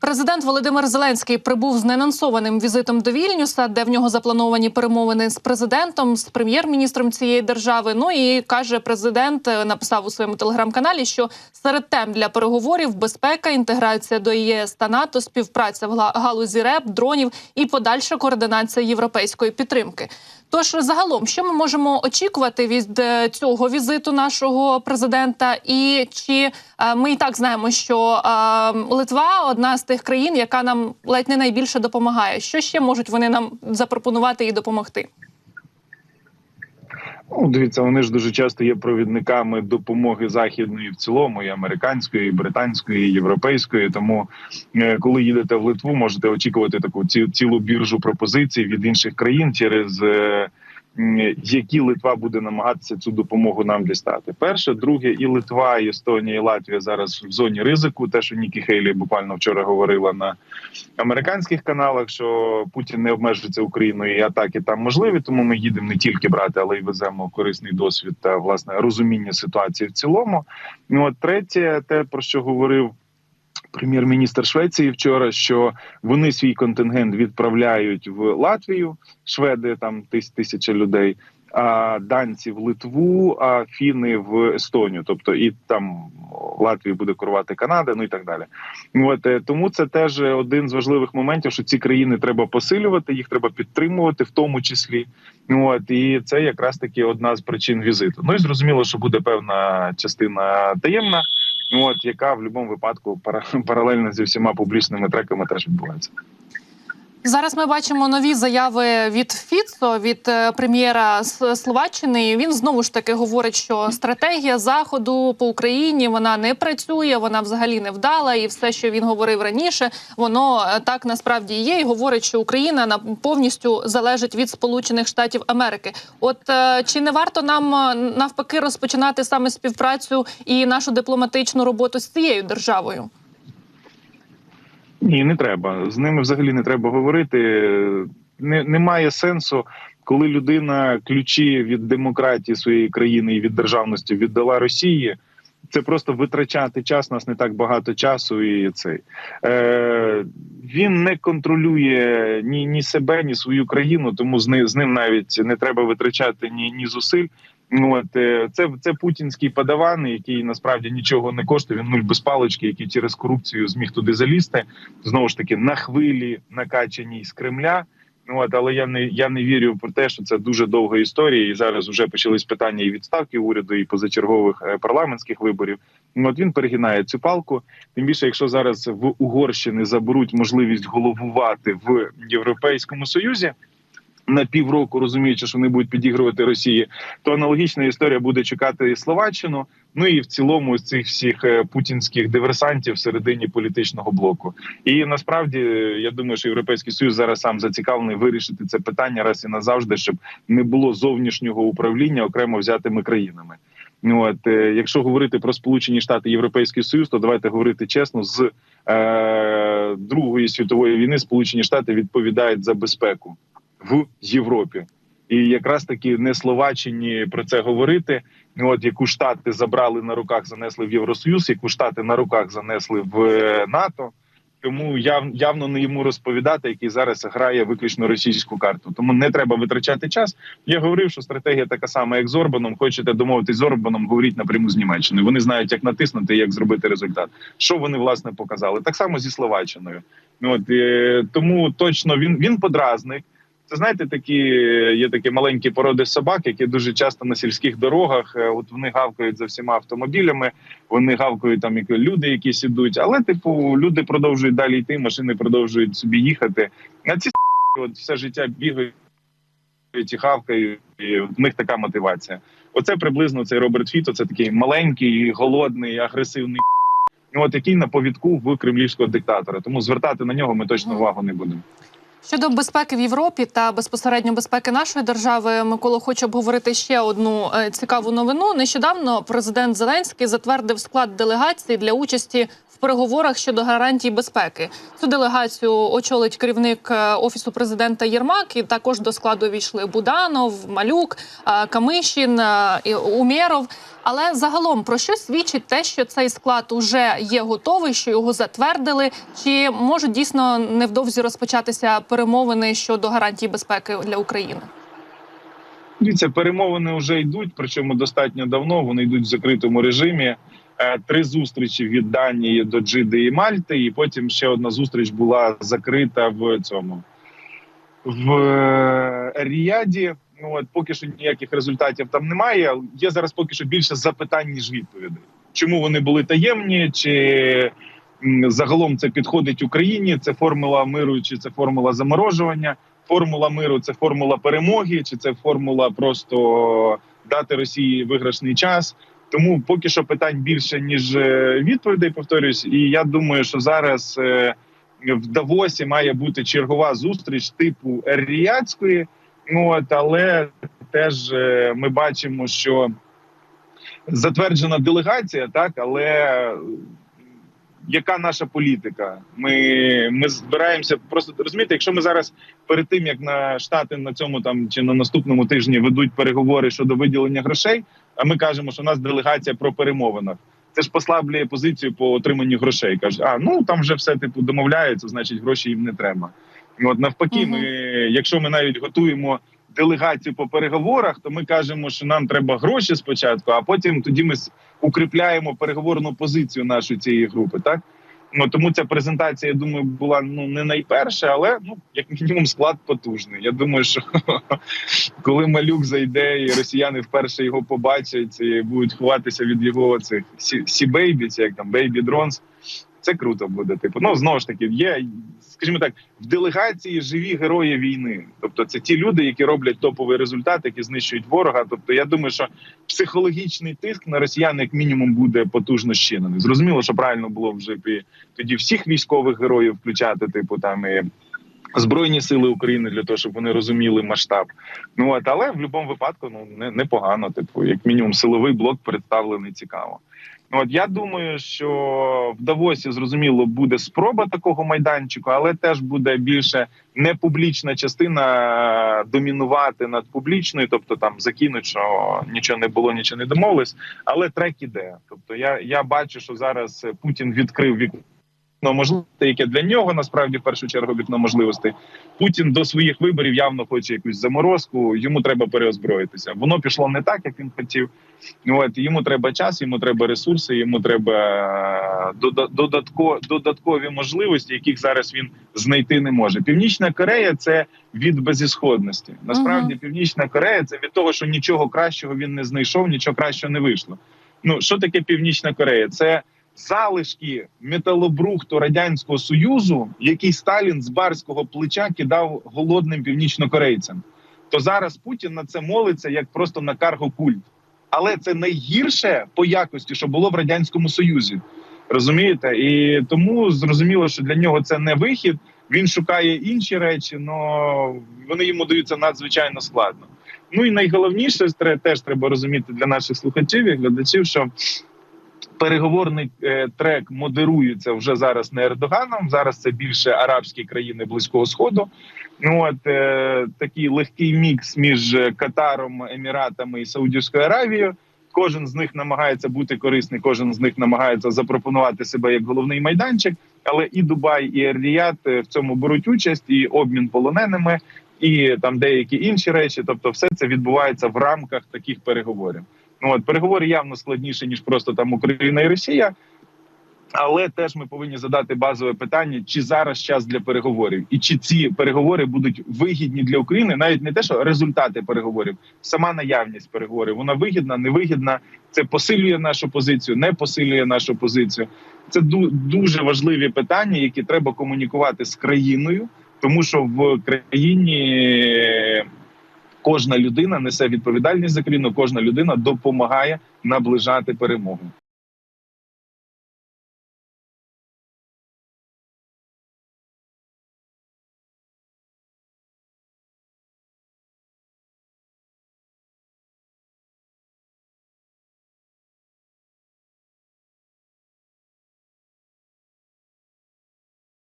Президент Володимир Зеленський прибув з неанонсованим візитом до Вільнюса, де в нього заплановані перемовини з президентом, з прем'єр-міністром цієї держави. Ну і каже, президент е, написав у своєму телеграм-каналі, що серед тем для переговорів безпека, інтеграція до ЄС та НАТО, співпраця в галузі РЕП, дронів і подальша координація європейської підтримки. Тож загалом, що ми можемо очікувати від е, цього візиту нашого президента, і чи е, ми і так знаємо, що Литва одна з тих країн, яка нам ледь не найбільше допомагає. Що ще можуть вони нам запропонувати і допомогти? Ну, дивіться, вони ж дуже часто є провідниками допомоги західної в цілому, і американської, і британської, і європейської. Тому, е, коли їдете в Литву, можете очікувати таку цілу біржу пропозицій від інших країн, через е, які Литва буде намагатися цю допомогу нам дістати. Перше, друге, і Литва, і Естонія, і Латвія зараз в зоні ризику. Те, що Нікі Хейлі буквально вчора говорила на американських каналах, що Путін не обмежиться Україною і атаки там можливі. Тому ми їдемо не тільки брати, але й веземо корисний досвід та власне розуміння ситуації в цілому. Ну от третє, те про що говорив. Прем'єр-міністр Швеції вчора, що вони свій контингент відправляють в Латвію, шведи там тис тисяча людей, а данці в Литву, а фіни в Естонію. Тобто і там Латвію буде керувати Канада, ну і так далі. От е, тому це теж один з важливих моментів, що ці країни треба посилювати, їх треба підтримувати, в тому числі. От і це якраз таки одна з причин візиту. Ну і зрозуміло, що буде певна частина таємна. От яка в будь-якому випадку пара- паралельно зі всіма публічними треками теж відбувається. Зараз ми бачимо нові заяви від Фіцо, від е, прем'єра Словаччини. Він знову ж таки говорить, що стратегія заходу по Україні вона не працює, вона взагалі не вдала, і все, що він говорив раніше, воно е, так насправді є. І говорить, що Україна на повністю залежить від Сполучених Штатів Америки. От е, чи не варто нам навпаки розпочинати саме співпрацю і нашу дипломатичну роботу з цією державою? Ні, не треба. З ними взагалі не треба говорити. Не, немає сенсу, коли людина ключі від демократії своєї країни і від державності віддала Росії. Це просто витрачати час. Нас не так багато часу, і цей е, він не контролює ні, ні себе, ні свою країну, тому з ним, з ним навіть не треба витрачати ні, ні зусиль. Ну, От е, це це путінський подаван, який насправді нічого не коштує. Він нуль без палички, який через корупцію зміг туди залізти. Знову ж таки на хвилі накачаній з Кремля. Ну, От, але я не я не вірю про те, що це дуже довга історія, і зараз вже почались питання і відставки уряду, і позачергових е, парламентських виборів. Ну, От він перегинає цю палку. Тим більше, якщо зараз в Угорщини заберуть можливість головувати в Європейському Союзі. На півроку розуміючи, що вони будуть підігрувати Росії, то аналогічна історія буде чекати і Словаччину. Ну і в цілому з цих всіх е, путінських диверсантів всередині політичного блоку. І насправді я думаю, що європейський союз зараз сам зацікавлений вирішити це питання раз і назавжди, щоб не було зовнішнього управління окремо взятими країнами. Ну, От е, якщо говорити про Сполучені Штати Європейський Союз, то давайте говорити чесно з е, Другої світової війни Сполучені Штати відповідають за безпеку в Європі. І якраз таки не Словаччині про це говорити. Ну, От яку штати забрали на руках, занесли в Євросоюз, яку штати на руках занесли в е, НАТО. Тому яв, явно не йому розповідати, який зараз грає виключно російську карту. Тому не треба витрачати час. Я говорив, що стратегія така сама, як з Орбаном. Хочете домовитись з Орбаном, говоріть напряму з Німеччиною. Вони знають, як натиснути, як зробити результат. Що вони власне показали? Так само зі Словаччиною. Ну, От е, тому точно він він подразник. Це знаєте, такі є такі маленькі породи собак, які дуже часто на сільських дорогах. е, От вони гавкають за всіма автомобілями, вони гавкають там як люди, якісь ідуть. Але, типу, люди продовжують далі йти, машини продовжують собі їхати. А ці от все життя бігають і гавкають, і в них така мотивація. Оце приблизно цей Роберт Фіто. Це такий маленький, голодний, агресивний. От який на повідку в кремлівського диктатора. Тому звертати на нього ми точно увагу не будемо. Щодо безпеки в Європі та безпосередньо безпеки нашої держави, Микола хоче обговорити ще одну е, цікаву новину. Нещодавно президент Зеленський затвердив склад делегації для участі переговорах щодо гарантій безпеки. Цю делегацію очолить керівник е, офісу президента Єрмак. І також до складу війшли Буданов, Малюк, е, Камишін, е, Умєров. Але загалом про що свідчить те, що цей склад уже є готовий, що його затвердили, чи можуть дійсно невдовзі розпочатися перемовини щодо гарантій безпеки для України? Дивіться, перемовини вже йдуть, причому достатньо давно. Вони йдуть в закритому режимі. Е, Три зустрічі від Данії до Джиди і Мальти, і потім ще одна зустріч була закрита в цьому в е, Ріаді. Ну от поки що ніяких результатів там немає. Є зараз поки що більше запитань ніж відповідей. Чому вони були таємні? Чи загалом це підходить Україні? Це формула миру, чи це формула заморожування? Формула миру це формула перемоги, чи це формула просто дати Росії виграшний час. Тому поки що питань більше ніж е, відповідей. Повторюсь, і я думаю, що зараз е, в Давосі має бути чергова зустріч типу Ріяцької. Ну от але теж е, ми бачимо, що затверджена делегація, так але яка наша політика? Ми, ми збираємося просто розумієте, якщо ми зараз перед тим як на штати на цьому там чи на наступному тижні ведуть переговори щодо виділення грошей. А ми кажемо, що у нас делегація про перемовинах. Це ж послаблює позицію по отриманню грошей. Кажуть, а ну там вже все типу домовляються, значить гроші їм не треба. От навпаки, Мгм. ми, якщо ми навіть готуємо делегацію по переговорах, то ми кажемо, що нам треба гроші спочатку, а потім тоді ми укріпляємо переговорну позицію нашої цієї групи. Так ну тому ця презентація, я думаю, була ну не найперша, але ну як мінімум склад потужний. Я думаю, що коли малюк зайде, і росіяни вперше його побачать і будуть ховатися від його цих сі-бейбі, як там бейбі дронс. Це круто буде. Типу, ну знову ж таки, є, скажімо так, в делегації живі герої війни. Тобто, це ті люди, які роблять топовий результат, які знищують ворога. Тобто, я думаю, що психологічний тиск на росіян, як мінімум, буде потужно щинений. Зрозуміло, що правильно було вже тоді всіх військових героїв включати, типу там і Збройні сили України для того, щоб вони розуміли масштаб. Ну от але в будь-якому випадку ну не непогано. Типу, як мінімум, силовий блок представлений цікаво. От я думаю, що в Давосі зрозуміло буде спроба такого майданчику, але теж буде більше не публічна частина домінувати над публічною, тобто там закинуть, що нічого не було, нічого не домовились. Але трек іде. Тобто, я, я бачу, що зараз Путін відкрив вікно можливостей, яке для нього насправді в першу чергу вікно можливостей. Путін до своїх виборів явно хоче якусь заморозку. Йому треба переозброїтися. Воно пішло не так, як він хотів. От йому треба час, йому треба ресурси, йому треба е, додатко, додаткові можливості, яких зараз він знайти не може. Північна Корея це від безісходності. Насправді, Мгм. Північна Корея це від того, що нічого кращого він не знайшов, нічого кращого не вийшло. Ну що таке Північна Корея? Це залишки металобрухту радянського союзу, який Сталін з барського плеча кидав голодним північнокорейцям. То зараз Путін на це молиться як просто на карго-культ. Але це найгірше по якості, що було в радянському союзі. Розумієте? І тому зрозуміло, що для нього це не вихід. Він шукає інші речі, але вони йому даються надзвичайно складно. Ну і найголовніше теж треба розуміти для наших слухачів і глядачів, що переговорний е, трек модерується вже зараз не Ердоганом. Зараз це більше арабські країни Близького Сходу. Ну от е, такий легкий мікс між Катаром, Еміратами і Саудівською Аравією. Кожен з них намагається бути корисний, кожен з них намагається запропонувати себе як головний майданчик. Але і Дубай, і Ер-Ріяд е, в цьому беруть участь, і обмін полоненими, і там деякі інші речі. Тобто, все це відбувається в рамках таких переговорів. Ну от переговори явно складніше ніж просто там Україна і Росія. Але теж ми повинні задати базове питання: чи зараз час для переговорів, і чи ці переговори будуть вигідні для України, навіть не те, що результати переговорів, сама наявність переговорів вона вигідна, невигідна. Це посилює нашу позицію, не посилює нашу позицію. Це дуже важливі питання, які треба комунікувати з країною, тому що в країні кожна людина несе відповідальність за країну, кожна людина допомагає наближати перемогу.